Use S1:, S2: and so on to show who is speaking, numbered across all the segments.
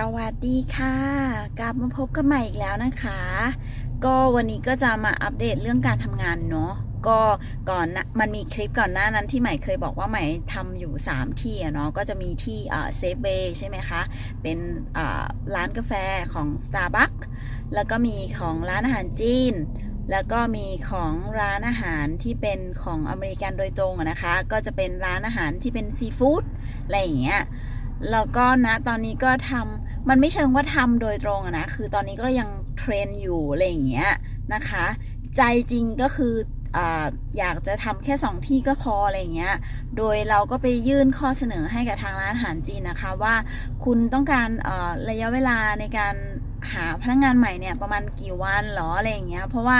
S1: สวัสดีค่ะ กลับมาพบกันใหม่อีกแล้วนะคะ ก็วันนี้ก็จะมาอัปเดตเรื่องการทำงานเนาะก็ก่อนนะมันมีคลิปก่อนหน้านั้นที่ใหม่เคยบอกว่าใหม่ทำอยู่ 3 ที่อะเนาะก็จะมีที่เซฟเบย์ใช่ไหมคะ เป็นร้านกาแฟของ Starbucks แล้วก็มีของร้านอาหารจีน แล้วก็มีของร้านอาหารที่เป็นของอเมริกันโดยตรงนะคะ ก็จะเป็นร้านอาหารที่เป็นซีฟู้ดอะไรอย่างเงี้ย แล้วก็นะตอนนี้ก็ทำมันไม่เชิงว่าทำโดยตรงนะ คือตอนนี้ก็ยังเทรนอยู่อะไรอย่างเงี้ยนะคะ ใจจริงก็คืออยากจะทำแค่สองที่ก็พออะไรอย่างเงี้ย โดยเราก็ไปยื่นข้อเสนอให้กับทางร้านอาหารจีนนะคะว่าคุณต้องการระยะเวลาในการหาพนักงานใหม่เนี่ยประมาณกี่วันหรออะไรอย่างเงี้ย เพราะว่า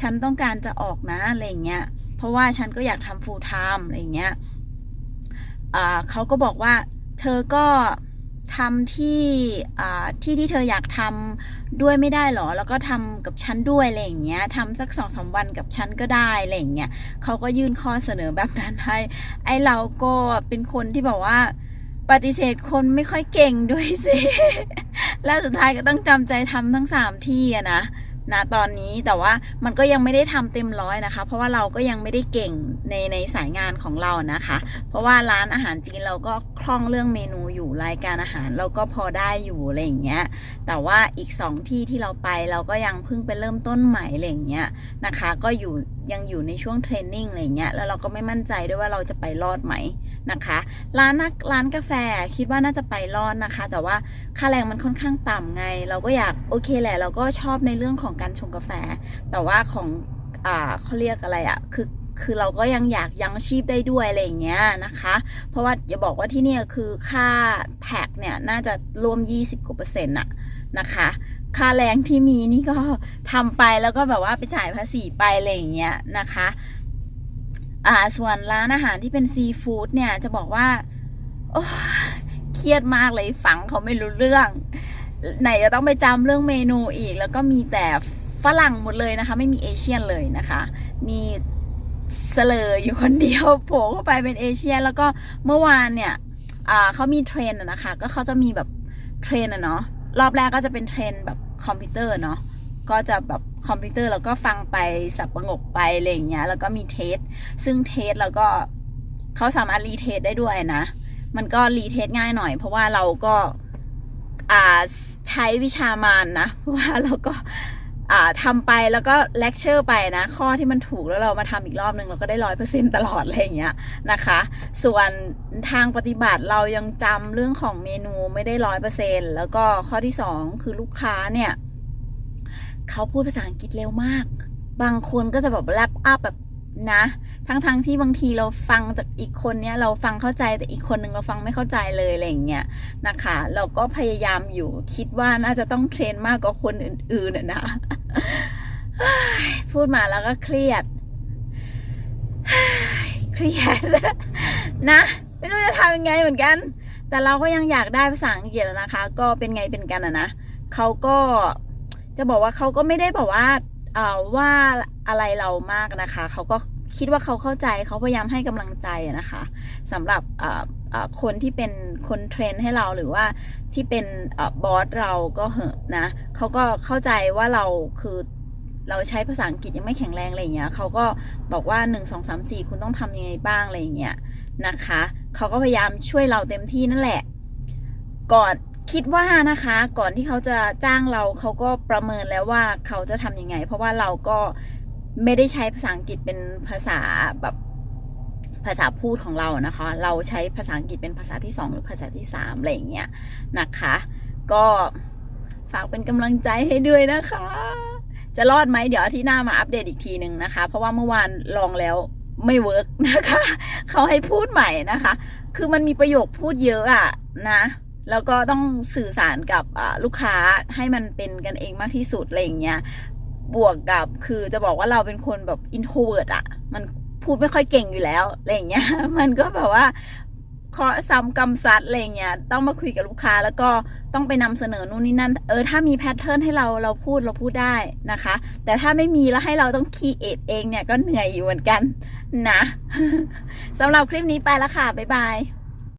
S1: ฉันต้องการจะออกนะอะไรอย่างเงี้ย เพราะว่าฉันก็อยากทำ full time อะไรอย่างเงี้ยเขาก็บอกว่า เธอก็ทำที่ที่ที่เธออยากทำด้วยไม่ได้หรอ แล้วก็ทำกับฉันด้วยอะไรอย่างเงี้ยทำสักสองสามวันกับฉันก็ได้อะไรอย่างเงี้ยเขาก็ยื่นข้อเสนอแบบนั้นให้ไอเราก็เป็นคนที่แบบว่าปฏิเสธคนไม่ค่อยเก่งด้วยสิ แล้วสุดท้ายก็ต้องจำใจทำทั้งสามที่อะนะ นะตอนนี้แต่ว่ามันก็ยังไม่ได้ทำเต็มร้อยนะคะ เพราะว่าเราก็ยังไม่ได้เก่งในในสายงานของเรานะคะ เพราะว่าร้านอาหารจีนเราก็คล่องเรื่องเมนูอยู่รายการอาหารเราก็พอได้อยู่อะไรอย่างเงี้ยแต่ว่าอีกสองที่ที่เราไปเราก็ยังเพิ่งไปเริ่มต้นใหม่อะไรอย่างเงี้ยนะคะ ก็อยู่ ยังอยู่ในช่วงเทรนนิ่งอะไรเงี้ยแล้วเราก็ไม่มั่นใจด้วยว่าเราจะไปรอดไหมนะคะ ร้านนักร้านกาแฟคิดว่าน่าจะไปรอดนะคะ แต่ว่าค่าแรงมันค่อนข้างต่ำไง เราก็อยากโอเคแหละ เราก็ชอบในเรื่องของการชงกาแฟ แต่ว่าของอ่าเขาเรียกอะไรอะ่ะคือคือเราก็ยังอยากยังชีพได้ด้วยอะไรอย่างเงี้ยนะคะ เพราะว่าอย่าบอกว่าที่นี่คือค่าแท็กเนี่ยน่าจะรวม 20กว่าเปอร์เซ็นต์อะนะคะ ค่าแรงที่มีนี่ก็ทำไปแล้วก็แบบว่าไปจ่ายภาษีไปอะไรอย่างเงี้ยนะคะอ่าส่วนร้านอาหารที่เป็นซีฟู้ดเนี่ยจะบอกว่าโอ้เครียดมากเลยฟังเขาไม่รู้เรื่อง ไหนจะต้องไปจำเรื่องเมนูอีก แล้วก็มีแต่ฝรั่งหมดเลยนะคะ ไม่มีเอเชียนเลยนะคะมีเสลออยู่คนเดียวโผล่เข้าไปเป็นเอเชีย แล้วก็เมื่อวานเนี่ยอ่าเขามีเทรนอะนะคะ ก็เขาจะมีแบบเทรนอะเนาะรอบแรกก็จะเป็นเทรนแบบ คอมพิวเตอร์เนาะก็จะแบบคอมพิวเตอร์แล้วก็ฟังไปสับประงกไปอะไรอย่างเงี้ยแล้วก็มีเทส ซึ่งเทสแล้วก็เขาสามารถรีเทสได้ด้วยนะ มันก็รีเทสง่ายหน่อย เพราะว่าเราก็อ่าใช้วิชามานนะเพราะว่าเราก็ ทำไปแล้วก็เลคเชอร์ไปนะ ข้อที่มันถูกแล้วเรามาทำอีกรอบนึงเราก็ได้ร้อยเปอร์เซ็นตลอดอะไรอย่างเงี้ยนะคะ ส่วนทางปฏิบัติเรายังจำเรื่องของเมนูไม่ได้ร้อยเปอร์เซ็นแล้วก็ข้อที่สองคือลูกค้าเนี่ย เขาพูดภาษาอังกฤษเร็วมาก บางคนก็จะแบบแรปอัพแบบนะทั้งๆทที่บางทีเราฟังจากอีกคนเนี้ยเราฟังเข้าใจแต่อีกคนนึงเราฟังไม่เข้าใจเลยอะไรอย่างเงี้ยนะคะ เราก็พยายามอยู่คิดว่าน่าจะต้องเทรนมากกว่าคนอื่นๆน่ะนะ พูดมาแล้วก็เครียด เครียดนะ ไม่รู้จะทำยังไงเหมือนกัน แต่เราก็ยังอยากได้ภาษาอังกฤษนะคะ ก็เป็นไงเป็นกันอะนะเขาก็จะบอกว่าเขาก็ไม่ได้บอกว่าเอ่อว่าอะไรเรามากนะคะ เขาก็คิดว่าเขาเข้าใจเขาพยายามให้กำลังใจนะคะสำหรับเอ่อ คนที่เป็นคนเทรนให้เราหรือว่าที่เป็นอบอสเราก็เหอะนะเขาก็เข้าใจว่าเราคือเราใช้ภาษาอังกฤษยังไม่แข็งแรงอะไรอย่างเงี้ยเขาก็บอกว่า 1 2 3 4 คุณต้องทำยังไงบ้างอะไรอย่างเงี้ยนะคะเขาก็พยายามช่วยเราเต็มที่นั่นแหละ ก่อนคิดว่านะคะ ก่อนที่เขาจะจ้างเราเขาก็ประเมินแล้วว่าเขาจะทำยังไง เพราะว่าเราก็ไม่ได้ใช้ภาษาอังกฤษเป็นภาษาแบบ ภาษาพูดของเรานะคะ เราใช้ภาษาอังกฤษเป็นภาษาที่สองหรือภาษาที่สามอะไรอย่างเงี้ยนะคะ ก็ฝากเป็นกำลังใจให้ด้วยนะคะ จะรอดไหมเดี๋ยวอาทิตย์หน้ามาอัปเดตอีกทีหนึ่งนะคะ เพราะว่าเมื่อวานลองแล้วไม่เวิร์กนะคะ เขาให้พูดใหม่นะคะ คือมันมีประโยคพูดเยอะอะนะ แล้วก็ต้องสื่อสารกับลูกค้าให้มันเป็นกันเองมากที่สุดอะไรอย่างเงี้ย บวกกับคือจะบอกว่าเราเป็นคนแบบอินโทรเวิร์ดอะมัน พูดไม่ค่อยเก่งอยู่แล้วอะไรอย่างเงี้ย มันก็แบบว่าเคราะห์ซ้ำกรรมซัดอะไรอย่างเงี้ยต้องมาคุยกับลูกค้าแล้วก็ต้องไปนำเสนอนู่นนี่นั่น เออถ้ามีแพทเทิร์นให้เราเราพูดเราพูดได้นะคะ แต่ถ้าไม่มีแล้วให้เราต้องคีเอทเองเนี่ยก็เหนื่อยอยู่เหมือนกันนะสำหรับคลิปนี้ไปแล้วค่ะ บ๊ายบาย